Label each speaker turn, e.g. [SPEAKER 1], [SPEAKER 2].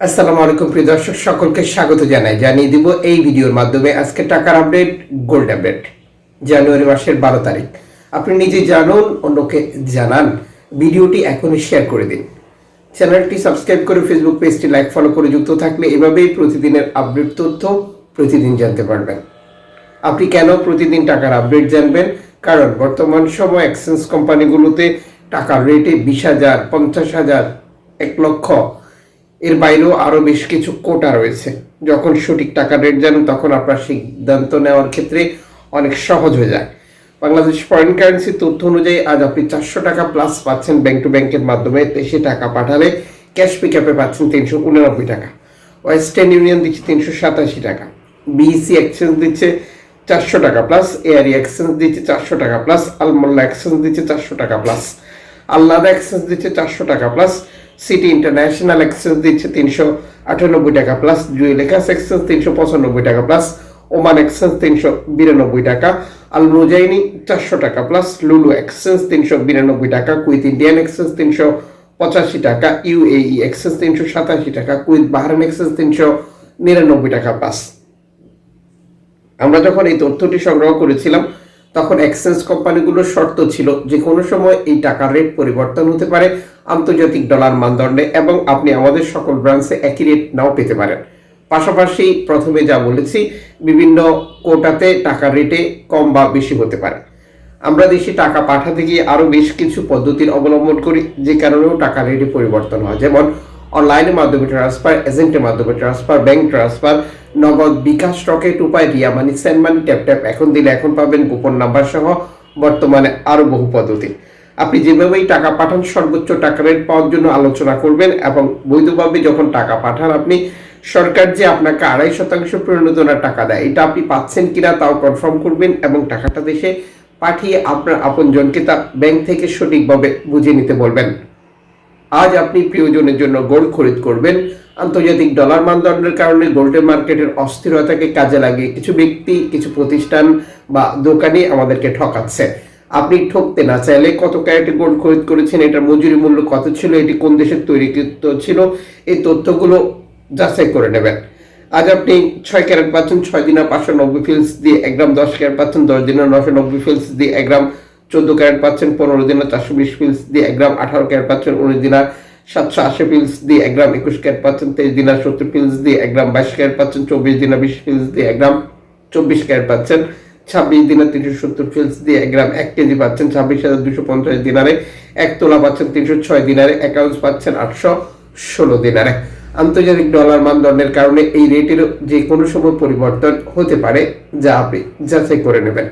[SPEAKER 1] আসসালামু আলাইকুম, প্রিয় দর্শক, সকলকে স্বাগত জানাই। জানিয়ে দিব এই ভিডিওর মাধ্যমে আজকে টাকার আপডেট গোল্ড আপডেট জানুয়ারি মাসের বারো তারিখ। আপনি নিজে জানুন, অন্যকে জানান। ভিডিওটি এখনই শেয়ার করে দিন। চ্যানেলটি সাবস্ক্রাইব করে ফেসবুক পেজটি লাইক ফলো করে যুক্ত থাকলে এভাবেই প্রতিদিনের আপডেট তথ্য প্রতিদিন জানতে পারবেন। আপনি কেন প্রতিদিন টাকার আপডেট জানবেন? কারণ বর্তমান সময় এক্সচেঞ্জ কোম্পানিগুলোতে টাকার রেটে বিশ হাজার, পঞ্চাশ হাজার, এক লক্ষ এর বাইরেও আরও বেশ কিছু কোটা রয়েছে। যখন সঠিক টাকা রেট জানেন তখন আপনার সিদ্ধান্ত নেওয়ার ক্ষেত্রে অনেক সহজ হয়ে যায়। বাংলাদেশ ফরেন কারেন্সি তথ্য অনুযায়ী আজ আপনি চারশো টাকা প্লাস পাচ্ছেন ব্যাংক টু ব্যাংকের মাধ্যমে। দেশে টাকা পাঠালে ক্যাশ পিক আপে পাচ্ছেন তিনশো উনানব্বই টাকা। ওয়েস্টার্ন ইউনিয়ন দিচ্ছে তিনশো সাতাশি টাকা। বিইসি এক্সচেঞ্জ দিচ্ছে চারশো টাকা প্লাস এআরই এক্সচেঞ্জ দিচ্ছে চারশো টাকা প্লাস আলমোল্লা এক্সচেঞ্জ দিচ্ছে চারশো টাকা প্লাস আল্লাদা এক্সচেঞ্জ দিচ্ছে চারশো টাকা প্লাস সিটি ইন্টারন্যাশনাল এক্সচেঞ্জ দিচ্ছে তিনশো আটানব্বই টাকা প্লাস জুয়েলেকাস এক্সচেঞ্জ তিনশো পঁচানব্বই টাকা প্লাস ওমান এক্সচেঞ্জ তিনশো বিরানব্বই টাকা আল মুজাইনি চারশো টাকা প্লাস লুলু এক্সচেঞ্জ তিনশো বিরানব্বই টাকা কুইথ ইন্ডিয়ান এক্সচেঞ্জ তিনশো পঁচাশি টাকা ইউএই এক্সচেঞ্জ তিনশো সাতাশি টাকা কুইথ বাহারান এক্সচেঞ্জ তিনশো নিরানব্বই টাকা প্লাস আমরা যখন এই তথ্যটি সংগ্রহ করেছিলাম তখন এক্সচেঞ্জ কোম্পানিগুলোর শর্ত ছিল যে কোনো সময় এই টাকার রেট পরিবর্তন হতে পারে আন্তর্জাতিক ডলার মানদণ্ডে এবং আপনি আমাদের সকল ব্রাঞ্চে একই রেট নাও পেতে পারেন। পাশাপাশি প্রথমে যা বলেছি, বিভিন্ন কোটাতে টাকার রেটে কম বা বেশি হতে পারে। আমরা দেশে টাকা পাঠাতে গিয়ে আরও বেশ কিছু পদ্ধতির অবলম্বন করি, যে কারণেও টাকা রেটে পরিবর্তন হয়। যেমন অনলাইনের মাধ্যমে ট্রান্সফার এজেন্টের মাধ্যমে transfer bank transfer Nagad bKash Rocket, Upay Ria money send money Tap Tap এখন দিলে এখন পাবেন গোপন নাম্বার সহ বর্তমানে আরও বহু পদ্ধতি। আপনি যেভাবেই টাকা পাঠান, সর্বোচ্চ টাকা রেট পাওয়ার জন্য আলোচনা করবেন এবং বৈধভাবে যখন টাকা পাঠান আপনি, সরকার যে আপনাকে আড়াই শতাংশ প্রণোদনার টাকা দেয়, এটা আপনি পাচ্ছেন কিনা তাও কনফার্ম করবেন এবং টাকাটা দেশে পাঠিয়ে আপনার আপনজনকে তা ব্যাংক থেকে সঠিকভাবে বুঝে নিতে বলবেন। আজ আপনি প্রিয়জনের জন্য গোল্ড খরিদ করবেন। আন্তর্জাতিক ডলার মানদণ্ডের কারণে গোল্ডের মার্কেটের অস্থিরতাকে কাজে লাগিয়ে কিছু ব্যক্তি, কিছু প্রতিষ্ঠান বা দোকানি আমাদেরকে ঠকাচ্ছে। আপনি ঠকতে না চাইলে কত ক্যারেটে গোল্ড খরিদ করেছেন, এটার মজুরি মূল্য কত ছিল, এটি কোন দেশের তৈরিকৃত ছিল, এই তথ্যগুলো যাচাই করে নেবেন। আজ আপনি ছয় ক্যারেট পাচ্ছেন, ছয় দিনা পাঁচশো নব্বই ফিলস দিয়ে এক গ্রাম, দশ ক্যারেট পাচ্ছেন, দশ দিনা নশো নব্বই ফিলস দিয়ে এক গ্রাম চোদ্দ ক্যারেট পাচ্ছেন, পনেরো দিনা চারশো বিশ ফিলস দিয়ে এক গ্রাম, আঠারো ক্যারেট পাচ্ছেন, উনিশ দিনা সাতশো আশি ফিলস দিয়ে এক গ্রাম, একুশ ক্যারেট পাচ্ছেন, তেইশ দিনা সত্তর ফিলস দিয়ে এক গ্রাম, বাইশ ক্যারেট পাচ্ছেন, চব্বিশ দিনা বিশ ফিলস দিয়ে এক গ্রাম, চব্বিশ ক্যারেট পাচ্ছেন, ছাব্বিশ দিনে তিনশো সত্তর ফিলস দিয়ে এক গ্রাম, এক কেজি পাচ্ছেন, ছাব্বিশ হাজার দুশো পঞ্চাশ দিনারে, এক তোলা পাচ্ছেন, তিনশো ছয় দিনারে, এক আউন্স পাচ্ছেন, আটশো ষোলো দিনারে। আন্তর্জাতিক ডলার মানদণ্ডের কারণে এই রেটের যে কোনো সময় পরিবর্তন হতে পারে, যা আপনি যাচাই করে নেবেন।